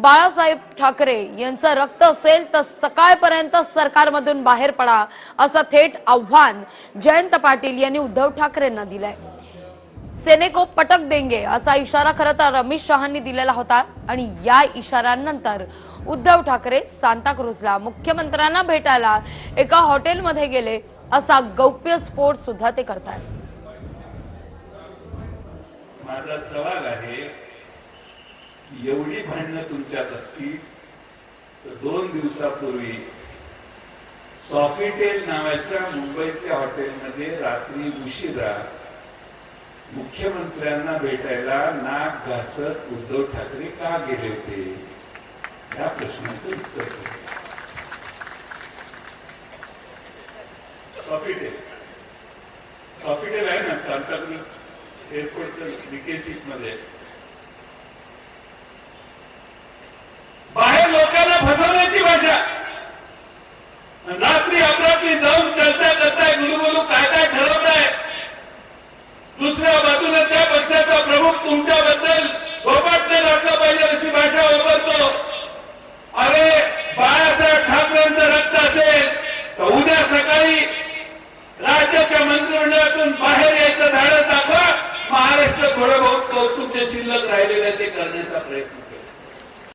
बाळासाहेब ठाकरे यांचं रक्त असेल तर सकाळपर्यंत सरकारमधून बाहेर पडा असं थेट आव्हान जयंत पाटील यांनी उद्धव ठाकरेंना दिलंय. सेनेको पटक देंगे असा इशारा खरं तर रमेश शहानी दिलेला होता आणि या इशाऱ्यानंतर उद्धव ठाकरे सांताक्रूजला मुख्यमंत्र्यांना भेटायला एका हॉटेलमध्ये गेले असा गौप्य स्फोट सुद्धा ते करतायत. माझा सवाल आहे की एवढी भांडणं तुमच्यात असतील तर दोन दिवसापूर्वी सॉफिटेल नावाच्या मुंबईतल्या हॉटेलमध्ये रात्री उशिरा मुख्यमंत्र्यांना भेटायला नाक घासत उद्धव ठाकरे का गेले होते? या प्रश्नाचं उत्तर सॉफिटेल. सॉफिटेल आहे ना सांताक्रूज एअरपोर्टचं बीके सीटमध्ये बाहेर लोकांना फसवण्याची भाषा. रात्री अपरात्री जाऊन चर्चा करताय गुरुगुरु काय काय ठरवताय? दुसऱ्या बाजूने त्या पक्षाचा प्रमुख तुमच्याबद्दल गोपाटने टाकलं पाहिजे अशी भाषा वापरतो. अरे बाळासाहेब ठाकरेंचं रक्त असेल तर उद्या सकाळी राज्याच्या मंत्रिमंडळातून बाहेर यायचं धाडस दाखवा. महाराष्ट्र थोडं बहुत कौतुकचे शिल्लक राहिलेलं ते करण्याचा प्रयत्न केला